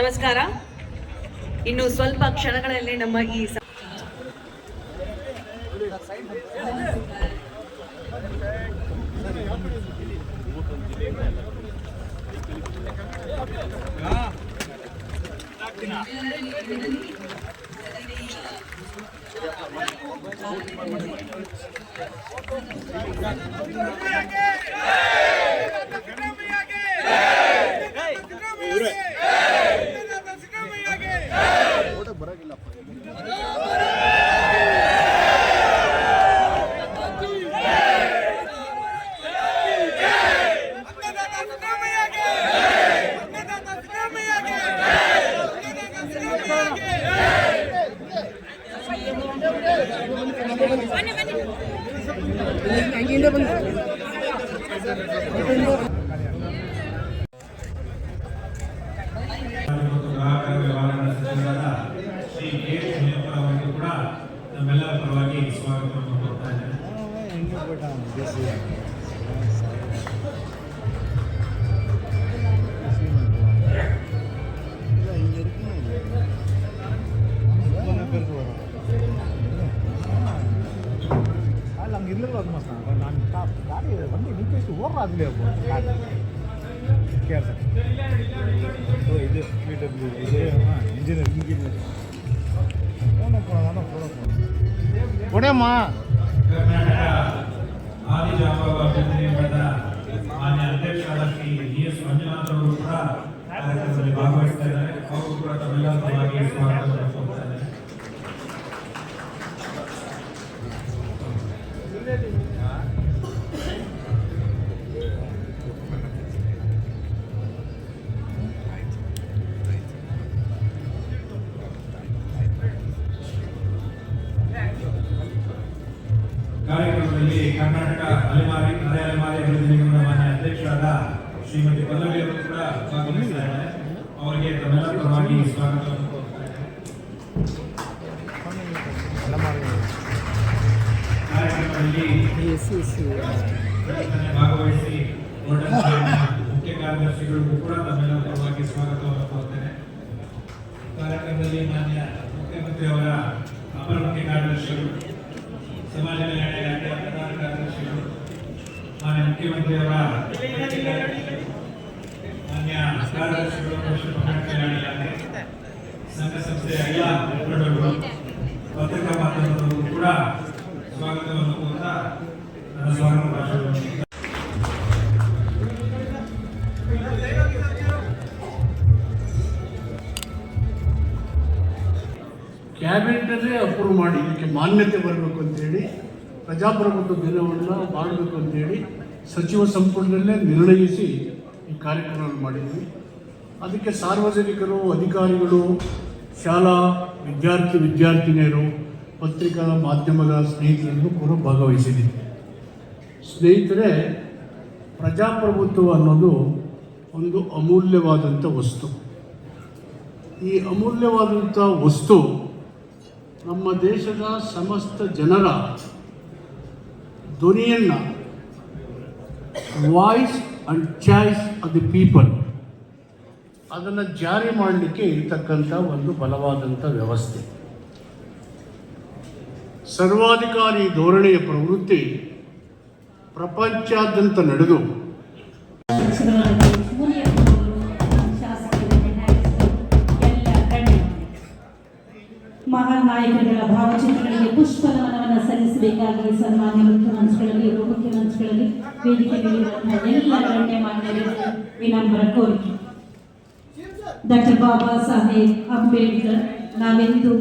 ನಮಸ್ಕಾರ ಇನ್ನು ಸ್ವಲ್ಪ ಕ್ಷಣಗಳಲ್ಲಿ ನಮ್ಮ ಈ அதுலேயே கேர் சார் ஸோ இது பிடபிள்யூ இது இன்ஜினியர் இன்ஜினியர் போன போனால் தானே போன போனோம் உடேம்மா ಆದಿಜಾಂಬವ ಅಭಿವೃದ್ಧಿ ನಿಗಮದ ಮಾನ್ಯ ಅಧ್ಯಕ್ಷರಾದ ಶ್ರೀ ಜಿ ಎಸ್ ಮಂಜುನಾಥ್ ಅವರು ಕೂಡ ಕಾರ್ಯಕ್ರಮದಲ್ಲಿ ಭಾಗವಹಿಸ್ತಾ ಇದ್ದಾರೆ ಅವರು ಕೂಡ ತಮ್ಮೆಲ್ಲರ ಪರವಾಗಿ ಸ್ವಾಗತವನ್ನು ಕೊಡ್ತಾ ಇದ್ದಾರೆ ಕಾರ್ಯಕ್ರಮದಲ್ಲಿ ಕರ್ನಾಟಕ ಅಲೆಮಾರಿ ಅರೆ ಅಲೆಮಾರಿ ಅಭಿವೃದ್ಧಿ ನಿಗಮದ ಮಾನ್ಯ ಅಧ್ಯಕ್ಷರಾದ ಶ್ರೀಮತಿ ಪಲ್ಲವಿ ಅವರು ಕೂಡ ಭಾಗವಹಿಸ್ತಾ ಇದ್ದಾರೆ ಅವರಿಗೆ ತಮ್ಮೆಲ್ಲರ ಪರವಾಗಿ ಸ್ವಾಗತ. ಕಾರ್ಯಕ್ರಮದಲ್ಲಿ ಭಾಗವಹಿಸಿ ಮುಖ್ಯ ಕಾರ್ಯದರ್ಶಿಗಳಿಗೂ ಕೂಡ ತಮ್ಮೆಲ್ಲ ಪರವಾಗಿ ಸ್ವಾಗತವನ್ನು ಕೋರ್ತೇನೆ ಕಾರ್ಯಕ್ರಮದಲ್ಲಿ ಮಾನ್ಯ ಮುಖ್ಯಮಂತ್ರಿ ಅವರ ಅಪರ ಮುಖ್ಯ ಕಾರ್ಯದರ್ಶಿಗಳು ಕ್ಯಾಬಿನೆಟಲ್ಲೇ ಅಪ್ರೂವ್ ಮಾಡಿ ಇದಕ್ಕೆ ಮಾನ್ಯತೆ ಬರಬೇಕು ಅಂತೇಳಿ ಪ್ರಜಾಪ್ರಭುತ್ವ ದಿನವನ್ನು ಮಾಡಬೇಕು ಅಂತೇಳಿ ಸಚಿವ ಸಂಪುಟದಲ್ಲೇ ನಿರ್ಣಯಿಸಿ ಈ ಕಾರ್ಯಕ್ರಮವನ್ನು ಮಾಡಿದ್ವಿ. ಅದಕ್ಕೆ ಸಾರ್ವಜನಿಕರು, ಅಧಿಕಾರಿಗಳು, ಶಾಲಾ ವಿದ್ಯಾರ್ಥಿ, ವಿದ್ಯಾರ್ಥಿನಿಯರು, ಪತ್ರಿಕಾ ಮಾಧ್ಯಮದ ಸ್ನೇಹಿತರನ್ನು ಕೂಡ ಭಾಗವಹಿಸಿದ್ದೀವಿ ಸ್ನೇಹಿತರೆ, ಪ್ರಜಾಪ್ರಭುತ್ವ ಅನ್ನೋದು ಒಂದು ಅಮೂಲ್ಯವಾದಂಥ ವಸ್ತು. ಈ ಅಮೂಲ್ಯವಾದಂಥ ವಸ್ತು ನಮ್ಮ ದೇಶದ ಸಮಸ್ತ ಜನರ ಧ್ವನಿಯನ್ನು voice and choice of the people ಅದನ್ನು ಜಾರಿ ಮಾಡಲಿಕ್ಕೆ ಇರ್ತಕ್ಕಂಥ ಒಂದು ಬಲವಾದಂಥ ವ್ಯವಸ್ಥೆ. ಸರ್ವಾಧಿಕಾರಿ ಧೋರಣೆಯ ಪ್ರವೃತ್ತಿ ಪ್ರಪಂಚಾದ್ಯಂತ ನಡೆದು ಮಹಾನ್ ನಾಯಕರುಗಳ ಭಾವಚಿತ್ರಗಳಿಗೆ ಪುಷ್ಪ ನಮನವನ್ನು ಸಲ್ಲಿಸಬೇಕಾಗಿ ಸನ್ಮಾನ್ಯ ಮುಖ್ಯಮಂತ್ರಿಗಳಲ್ಲಿ ಉಪಮುಖ್ಯಮಂತ್ರಿಗಳಲ್ಲಿ ವೇದಿಕೆ ನೀಡಿರುವಂತಹ ಎಲ್ಲ ಗಣ್ಯಮಾನ್ಯರಿಗೆ ವಿನಮ್ರ ಕೋರಿಕೆ. ಡಾಕ್ಟರ್ ಬಾಬಾ ಸಾಹೇಬ್ ಅಂಬೇಡ್ಕರ್, ನಾವೆಂದು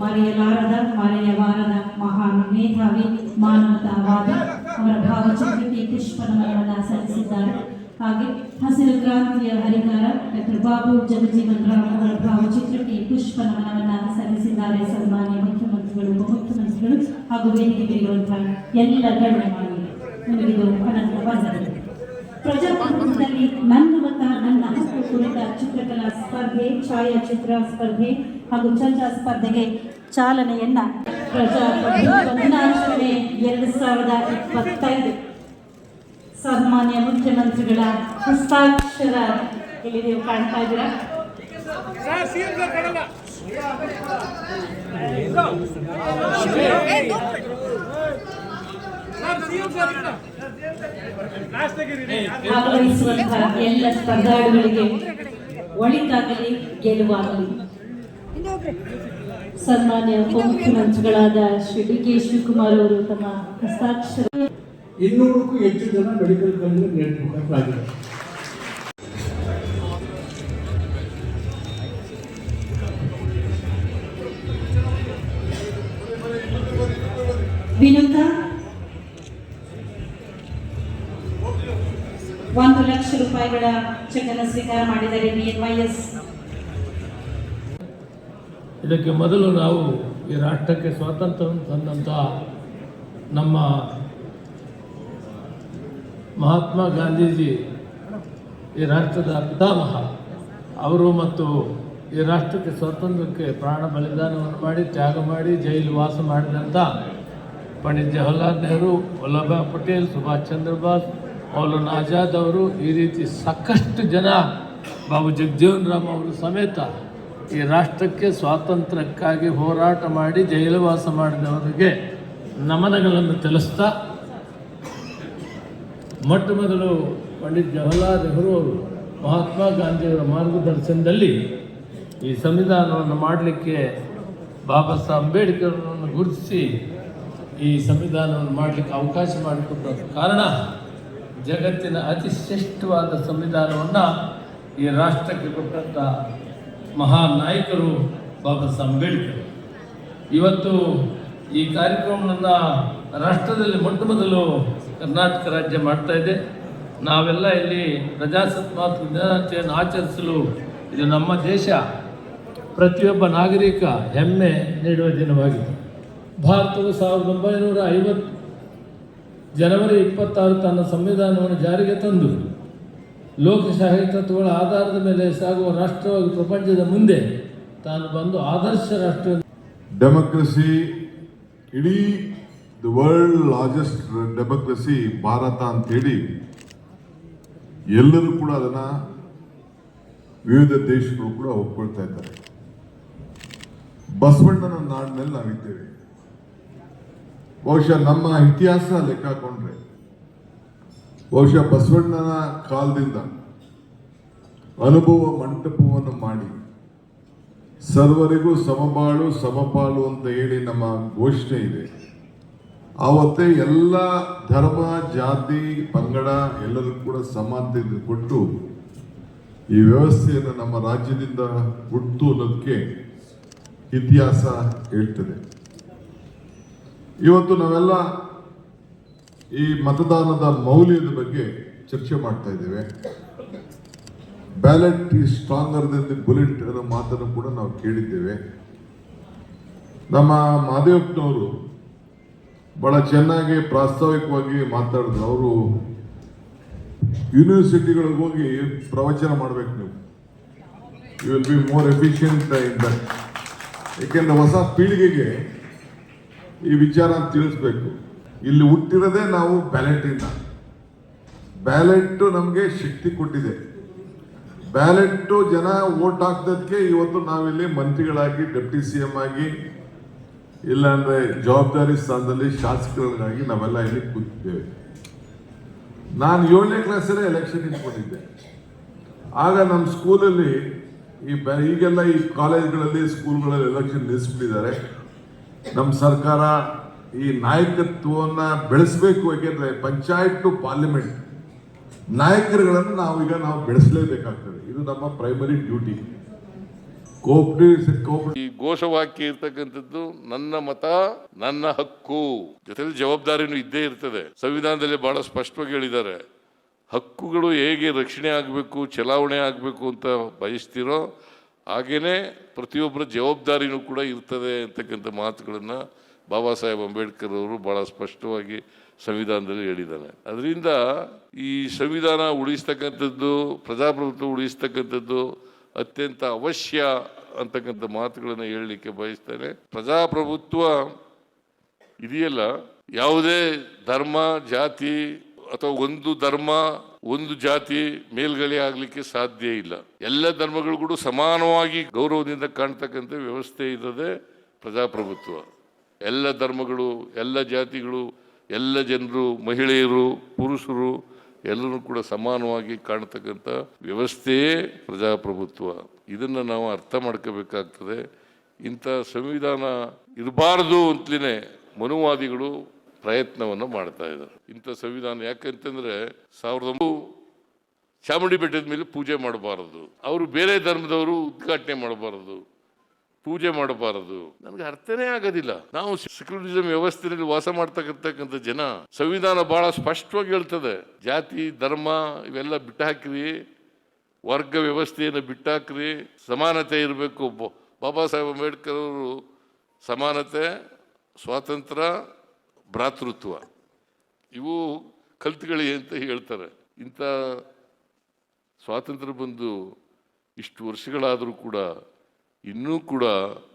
ಮರೆಯಲಾರದ, ಮರೆಯಬಾರದ ಮಹಾನ್ ಮೇಧಾವಿ, ಮಾನವತಾವಾದ ಅವರ ಭಾವಚಿತ್ರಕ್ಕೆ ಪುಷ್ಪ ನಮನವನ್ನು ಸಲ್ಲಿಸಿದ್ದಾರೆ. ಹಾಗೆ ಹಸಿರು ಕ್ರಾಂತಿಯ ಹರಿಕಾರ ಡಾಕ್ಟರ್ ಬಾಬು ಜಗಜೀವನ್ ರಾಮ್ ಅವರ ಭಾವಚಿತ್ರಕ್ಕೆ ಪುಷ್ಪ ನಮನವನ್ನು ಸಲ್ಲಿಸಿದ್ದಾರೆ. ಸನ್ಮಾನ್ಯ ಮುಖ್ಯಮಂತ್ರಿಗಳು, ಉಪಮುಖ್ಯಮಂತ್ರಿಗಳು ಹಾಗೂ ವೇದಿಕೆಯಲ್ಲಿರುವಂತಹ ಎಲ್ಲ ಗಣ್ಯಮಾನ್ಯರು. ನಿಮಗಿದು ಪ್ರಜಾಪ್ರಭುತ್ವದಲ್ಲಿ ನನ್ನ ಮತ ನನ್ನ ಹಕ್ಕು ಕುರಿತ ಚಿತ್ರಕಲಾ ಸ್ಪರ್ಧೆ ಛಾಯಾಚಿತ್ರ ಸ್ಪರ್ಧೆ ಹಾಗೂ ಚರ್ಚಾ ಸ್ಪರ್ಧೆಗೆ ಚಾಲನೆಯನ್ನ ಪ್ರಜಾಪ್ರಭುತ್ವ ದಿನಾಚರಣೆ ಎರಡು ಸಾವಿರದ ಇಪ್ಪತ್ತೈದು. ಸನ್ಮಾನ್ಯ ಮುಖ್ಯಮಂತ್ರಿಗಳ ಹಸ್ತಾಕ್ಷರ ಇಲ್ಲಿ ನೀವು ಕಾಣ್ತಾ ಇದ್ದೀರಾ? ಭಾಗವಹಿಸುವಂತಹ ಎಲ್ಲ ಸ್ಪರ್ಧಾಳುಗಳಿಗೆ ಒಳಿತಾಗಲಿ, ಗೆಲುವಾಗಲಿ. ಸನ್ಮಾನ್ಯ ಉಪಮುಖ್ಯಮಂತ್ರಿಗಳಾದ ಶ್ರೀ ಡಿ ಕೆ ಶಿವಕುಮಾರ್ ಅವರು ತಮ್ಮ ಹಸ್ತಾಕ್ಷರ ಇನ್ನೂರಕ್ಕೂ ಹೆಚ್ಚು ಜನ ಮೆಡಿಕಲ್ ಕಾಲೇಜ್ ನೇಮಕರಾಗಿದ್ದಾರೆ ರೂಪಾಯಿಗಳ ಚೆಕ್ ಅನ್ನು ಸ್ವೀಕಾರ ಮಾಡಿದ್ದಾರೆ ಬಿ ಎನ್ ವೈ ಎಸ್. ಇದಕ್ಕೆ ಮೊದಲು ನಾವು ಈ ರಾಷ್ಟ್ರಕ್ಕೆ ಸ್ವಾತಂತ್ರ್ಯವನ್ನು ತಂದಂತಹ ನಮ್ಮ ಮಹಾತ್ಮ ಗಾಂಧೀಜಿ ಈ ರಾಷ್ಟ್ರದ ಪಿತಾಮಹ, ಅವರು ಮತ್ತು ಈ ರಾಷ್ಟ್ರಕ್ಕೆ ಸ್ವಾತಂತ್ರ್ಯಕ್ಕೆ ಪ್ರಾಣ ಬಲಿದಾನವನ್ನು ಮಾಡಿ, ತ್ಯಾಗ ಮಾಡಿ, ಜೈಲು ವಾಸ ಮಾಡಿದಂಥ ಪಂಡಿತ್ ಜವಾಹರ್ಲಾಲ್ ನೆಹರು ವಲ್ಲಭಾಯ್ ಪಟೇಲ್, ಸುಭಾಷ್ ಚಂದ್ರ ಬೋಸ್ ಮೌಲಾನ ಆಜಾದ್ ಅವರು ಈ ರೀತಿ ಸಾಕಷ್ಟು ಜನ ಬಾಬು ಜಗಜೀವನ್ ರಾಮ್ ಅವರು ಸಮೇತ ಈ ರಾಷ್ಟ್ರಕ್ಕೆ ಸ್ವಾತಂತ್ರ್ಯಕ್ಕಾಗಿ ಹೋರಾಟ ಮಾಡಿ ಜೈಲವಾಸ ಮಾಡಿದವರಿಗೆ ನಮನಗಳನ್ನು ತಿಳಿಸ್ತಾ, ಮೊಟ್ಟ ಮೊದಲು ಪಂಡಿತ್ ಜವಾಹರ್ಲಾಲ್ ನೆಹರು ಅವರು ಮಹಾತ್ಮ ಗಾಂಧಿಯವರ ಮಾರ್ಗದರ್ಶನದಲ್ಲಿ ಈ ಸಂವಿಧಾನವನ್ನು ಮಾಡಲಿಕ್ಕೆ ಬಾಬಾ ಸಾಹೇಬ್ ಅಂಬೇಡ್ಕರ್ನನ್ನು ಗುರುತಿಸಿ ಈ ಸಂವಿಧಾನವನ್ನು ಮಾಡಲಿಕ್ಕೆ ಅವಕಾಶ ಮಾಡಿಕೊಟ್ಟ ಕಾರಣ ಜಗತ್ತಿನ ಅತಿ ಶ್ರೇಷ್ಠವಾದ ಸಂವಿಧಾನವನ್ನು ಈ ರಾಷ್ಟ್ರಕ್ಕೆ ಕೊಟ್ಟಂಥ ಮಹಾನ್ ನಾಯಕರು ಬಾಬಾ ಸಾಹೇಬ್ ಅಂಬೇಡ್ಕರ್. ಇವತ್ತು ಈ ಕಾರ್ಯಕ್ರಮವನ್ನು ರಾಷ್ಟ್ರದಲ್ಲಿ ಮೊಟ್ಟ ಮೊದಲು ಕರ್ನಾಟಕ ರಾಜ್ಯ ಮಾಡ್ತಾ ಇದೆ. ನಾವೆಲ್ಲ ಇಲ್ಲಿ ಪ್ರಜಾಸತ್ತಾತ್ಮಕ ದಿನಾಚರಣೆಯನ್ನು ಆಚರಿಸಲು ಇದು ನಮ್ಮ ದೇಶ. ಪ್ರತಿಯೊಬ್ಬ ನಾಗರಿಕ ಹೆಮ್ಮೆ ನೀಡುವ ದಿನವಾಗಿದೆ. ಭಾರತವು ಸಾವಿರದ ಒಂಬೈನೂರ ಐವತ್ತು ಜನವರಿ ಇಪ್ಪತ್ತಾರು ತನ್ನ ಸಂವಿಧಾನವನ್ನು ಜಾರಿಗೆ ತಂದು ಲೋಕಶಾಹಿ ತತ್ವಗಳ ಆಧಾರದ ಮೇಲೆ ಸಾಗುವ ರಾಷ್ಟ್ರವಾಗಿ ಪ್ರಪಂಚದ ಮುಂದೆ ತಾನು ಬಂದು ಆದರ್ಶ ರಾಷ್ಟ್ರ ಡೆಮೋಕ್ರಸಿ ಇಡೀ the world largest democracy Bharat ಅಂತೇಳಿ ಎಲ್ಲರೂ ಕೂಡ ಅದನ್ನು ವಿವಿಧ ದೇಶಗಳು ಕೂಡ ಒಪ್ಕೊಳ್ತಾ ಇದ್ದಾರೆ. ಬಸವಣ್ಣನ ನಾಡಿನಲ್ಲಿ ನಾವಿದ್ದೇವೆ. ಬಹುಶಃ ನಮ್ಮ ಇತಿಹಾಸ ಲೆಕ್ಕ ಹಾಕೊಂಡ್ರೆ, ಬಹುಶಃ ಬಸವಣ್ಣನ ಕಾಲದಿಂದ ಅನುಭವ ಮಂಟಪವನ್ನು ಮಾಡಿ, ಸರ್ವರಿಗೂ ಸಮಬಾಳು ಸಮಪಾಲು ಅಂತ ಹೇಳಿ ನಮ್ಮ ಘೋಷಣೆ ಇದೆ. ಆವತ್ತೇ ಎಲ್ಲ ಧರ್ಮ, ಜಾತಿ, ಪಂಗಡ ಎಲ್ಲರೂ ಕೂಡ ಸಮಾನತೆ ಕೊಟ್ಟು ಈ ವ್ಯವಸ್ಥೆಯನ್ನು ನಮ್ಮ ರಾಜ್ಯದಿಂದ ಹುಟ್ಟು ಅನ್ನೋದಕ್ಕೆ ಇತಿಹಾಸ ಹೇಳ್ತದೆ. ಇವತ್ತು ನಾವೆಲ್ಲ ಈ ಮತದಾನದ ಮೌಲ್ಯದ ಬಗ್ಗೆ ಚರ್ಚೆ ಮಾಡ್ತಾ ಇದ್ದೇವೆ. ಬ್ಯಾಲೆಟ್ ಈ ಸ್ಟ್ರಾಂಗರ್ ದೆನ್ ದಿ ಬುಲೆಟ್ ಅನ್ನೋ ಮಾತನ್ನು ಕೂಡ ನಾವು ಕೇಳಿದ್ದೇವೆ. ನಮ್ಮ ಮಾದೇವಪ್ಪನವರು ಬಹಳ ಚೆನ್ನಾಗಿ ಪ್ರಾಸ್ತಾವಿಕವಾಗಿ ಮಾತಾಡಿದ್ರು. ಅವರು ಯೂನಿವರ್ಸಿಟಿಗಳಿಗೆ ಹೋಗಿ ಪ್ರವಚನ ಮಾಡಬೇಕು ನೀವು. You will be more efficient in that ಏಕೆಂದ್ರೆ ಹೊಸ ಪೀಳಿಗೆಗೆ ಈ ವಿಚಾರ ತಿಳಿಸ್ಬೇಕು. ಇಲ್ಲಿ ಹುಟ್ಟಿರೋದೇ ನಾವು ಬ್ಯಾಲೆಟಿಂದ ಬ್ಯಾಲೆಟ್ ನಮಗೆ ಶಕ್ತಿ ಕೊಟ್ಟಿದೆ. ಬ್ಯಾಲೆಟ್ ಜನ ಓಟ್ ಹಾಕ್ದಕ್ಕೆ ಇವತ್ತು ನಾವಿಲ್ಲಿ ಮಂತ್ರಿಗಳಾಗಿ ಡೆಪ್ಟಿ ಸಿ ಎಂ ಆಗಿ, ಇಲ್ಲಾಂದರೆ ಜವಾಬ್ದಾರಿ ಸ್ಥಾನದಲ್ಲಿ ಶಾಸಕರಾಗಿ ನಾವೆಲ್ಲ ಇಲ್ಲಿ ಕೂತಿದ್ದೇವೆ. ನಾನು ಏಳನೇ ಕ್ಲಾಸಲ್ಲೇ ಎಲೆಕ್ಷನ್ ಇಟ್ಕೊಂಡಿದ್ದೆ ಆಗ ನಮ್ಮ ಸ್ಕೂಲಲ್ಲಿ ಈ ಈಗೆಲ್ಲ ಈ ಕಾಲೇಜ್ಗಳಲ್ಲಿ ಸ್ಕೂಲ್ಗಳಲ್ಲಿ ಎಲೆಕ್ಷನ್ ನಿಲ್ಲಿಸ್ಬಿಟ್ಟಿದ್ದಾರೆ ನಮ್ಮ ಸರ್ಕಾರ ಈ ನಾಯಕತ್ವವನ್ನು ಬೆಳೆಸಬೇಕು ಯಾಕೆಂದ್ರೆ ಪಂಚಾಯತ್ ಟು ಪಾರ್ಲಿಮೆಂಟ್, ನಾಯಕರುಗಳನ್ನು ಈಗ ನಾವು ಬೆಳೆಸಲೇಬೇಕಾಗ್ತದೆ. ಇದು ನಮ್ಮ ಪ್ರೈಮರಿ ಡ್ಯೂಟಿ ಈ ಘೋಷವಾಕ್ಯ ಇರ್ತಕ್ಕಂಥದ್ದು ನನ್ನ ಮತ, ನನ್ನ ಹಕ್ಕು. ಜೊತೆಲಿ ಜವಾಬ್ದಾರಿನೂ ಇದ್ದೇ ಇರ್ತದೆ. ಸಂವಿಧಾನದಲ್ಲಿ ಬಹಳ ಸ್ಪಷ್ಟವಾಗಿ ಹೇಳಿದ್ದಾರೆ. ಹಕ್ಕುಗಳು ಹೇಗೆ ರಕ್ಷಣೆ ಆಗಬೇಕು, ಚಲಾವಣೆ ಆಗಬೇಕು ಅಂತ ಬಯಸ್ತಿರೋ ಹಾಗೇನೆ ಪ್ರತಿಯೊಬ್ಬರ ಜವಾಬ್ದಾರಿನೂ ಕೂಡ ಇರ್ತದೆ ಅಂತಕ್ಕಂಥ ಮಾತುಗಳನ್ನು ಬಾಬಾ ಸಾಹೇಬ್ ಅಂಬೇಡ್ಕರ್ ಅವರು ಬಹಳ ಸ್ಪಷ್ಟವಾಗಿ ಸಂವಿಧಾನದಲ್ಲಿ ಹೇಳಿದ್ದಾನೆ ಅದರಿಂದ ಈ ಸಂವಿಧಾನ ಉಳಿಸ್ತಕ್ಕಂಥದ್ದು, ಪ್ರಜಾಪ್ರಭುತ್ವ ಉಳಿಸ್ತಕ್ಕಂಥದ್ದು ಅತ್ಯಂತ ಅವಶ್ಯ ಅಂತಕ್ಕಂಥ ಮಾತುಗಳನ್ನು ಹೇಳಲಿಕ್ಕೆ ಬಯಸ್ತೇನೆ. ಪ್ರಜಾಪ್ರಭುತ್ವ ಇದೆಯಲ್ಲ, ಯಾವುದೇ ಧರ್ಮ, ಜಾತಿ ಅಥವಾ ಒಂದು ಧರ್ಮ, ಒಂದು ಜಾತಿ ಮೇಲ್ಗಡೆ ಆಗಲಿಕ್ಕೆ ಸಾಧ್ಯ ಇಲ್ಲ. ಎಲ್ಲ ಧರ್ಮಗಳು ಕೂಡ ಸಮಾನವಾಗಿ ಗೌರವದಿಂದ ಕಾಣ್ತಕ್ಕಂಥ ವ್ಯವಸ್ಥೆ ಇದ್ದದೆ ಪ್ರಜಾಪ್ರಭುತ್ವ. ಎಲ್ಲ ಧರ್ಮಗಳು, ಎಲ್ಲ ಜಾತಿಗಳು, ಎಲ್ಲ ಜನರು, ಮಹಿಳೆಯರು, ಪುರುಷರು, ಎಲ್ಲರೂ ಕೂಡ ಸಮಾನವಾಗಿ ಕಾಣ್ತಕ್ಕಂಥ ವ್ಯವಸ್ಥೆಯೇ ಪ್ರಜಾಪ್ರಭುತ್ವ. ಇದನ್ನು ನಾವು ಅರ್ಥ ಮಾಡ್ಕೋಬೇಕಾಗ್ತದೆ. ಇಂಥ ಸಂವಿಧಾನ ಇರಬಾರ್ದು ಅಂತಲೇ ಮನುವಾದಿಗಳು ಪ್ರಯತ್ನವನ್ನು ಮಾಡ್ತಾ ಇದ್ದಾರೆ. ಇಂಥ ಸಂವಿಧಾನ ಯಾಕಂತಂದರೆ ಸಾವಿರದ ಒಂಬತ್ತು ಚಾಮುಂಡಿ ಬೆಟ್ಟದ ಮೇಲೆ ಪೂಜೆ ಮಾಡಬಾರದು. ಅವರು ಬೇರೆ ಧರ್ಮದವರು ಉದ್ಘಾಟನೆ ಮಾಡಬಾರದು. ಪೂಜೆ ಮಾಡಬಾರದು. ನನಗೆ ಅರ್ಥನೇ ಆಗೋದಿಲ್ಲ. ನಾವು ಸೆಕ್ಯುಲರಿಸಂ ವ್ಯವಸ್ಥೆಯಲ್ಲಿ ವಾಸ ಮಾಡ್ತಕ್ಕಂಥ ಜನ ಸಂವಿಧಾನ ಬಹಳ ಸ್ಪಷ್ಟವಾಗಿ ಹೇಳ್ತದೆ. ಜಾತಿ, ಧರ್ಮ ಇವೆಲ್ಲ ಬಿಟ್ಟಾಕ್ರಿ. ವರ್ಗ ವ್ಯವಸ್ಥೆಯನ್ನು ಬಿಟ್ಟಾಕ್ರಿ. ಸಮಾನತೆ ಇರಬೇಕು. ಬಾಬಾ ಸಾಹೇಬ್ ಅಂಬೇಡ್ಕರ್ ಅವರು ಸಮಾನತೆ, ಸ್ವಾತಂತ್ರ್ಯ ಭ್ರಾತೃತ್ವ. ಇವು ಕಲ್ತುಗಳಿ ಅಂತ ಹೇಳ್ತಾರೆ. ಇಂಥ ಸ್ವಾತಂತ್ರ್ಯ ಬಂದು ಇಷ್ಟು ವರ್ಷಗಳಾದರೂ ಕೂಡ ಇನ್ನೂ ಕೂಡ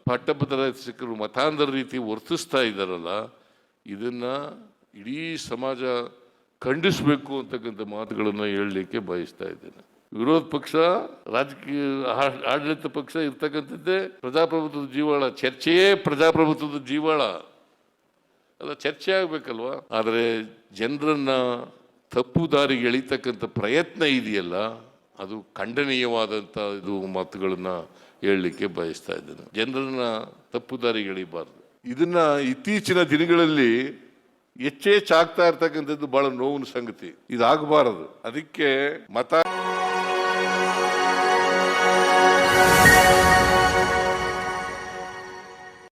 ಪಟ್ಟಭದ್ರಶಿಕ್ಷಕರು ಮತಾಂಧರ ರೀತಿ ವರ್ತಿಸ್ತಾ ಇದ್ದಾರಲ್ಲ, ಇದನ್ನು ಇಡೀ ಸಮಾಜ ಖಂಡಿಸಬೇಕು ಅಂತಕ್ಕಂಥ ಮಾತುಗಳನ್ನು ಹೇಳಲಿಕ್ಕೆ ಬಯಸ್ತಾ ಇದ್ದೇನೆ. ವಿರೋಧ ಪಕ್ಷ, ರಾಜಕೀಯ ಆಡಳಿತ ಪಕ್ಷ ಇರ್ತಕ್ಕಂಥದ್ದೇ ಪ್ರಜಾಪ್ರಭುತ್ವದ ಜೀವಾಳ, ಚರ್ಚೆಯೇ ಪ್ರಜಾಪ್ರಭುತ್ವದ ಜೀವಾಳ. ಅಲ್ಲ ಚರ್ಚೆ ಆಗಬೇಕಲ್ವ? ಆದರೆ ಜನರನ್ನು ತಪ್ಪು ದಾರಿಗೆ ಎಳಿತಕ್ಕಂಥ ಪ್ರಯತ್ನ ಇದೆಯಲ್ಲ, ಅದು ಖಂಡನೀಯವಾದಂಥ ಇದು ಮಾತುಗಳನ್ನು ಹೇಳಲಿಕ್ಕೆ ಬಯಸ್ತಾ ಇದ್ದೇನೆ. ಜನರನ್ನ ತಪ್ಪು ದಾರಿಗೆ ಎಳಿಬಾರ್ದು. ಇದನ್ನು ಇತ್ತೀಚಿನ ದಿನಗಳಲ್ಲಿ ಹೆಚ್ಚೆಚ್ಚಾಗ್ತಾ ಇರ್ತಕ್ಕಂಥದ್ದು ಬಹಳ ನೋವಿನ ಸಂಗತಿ. ಇದಾಗಬಾರದು. ಅದಕ್ಕೆ ಮತ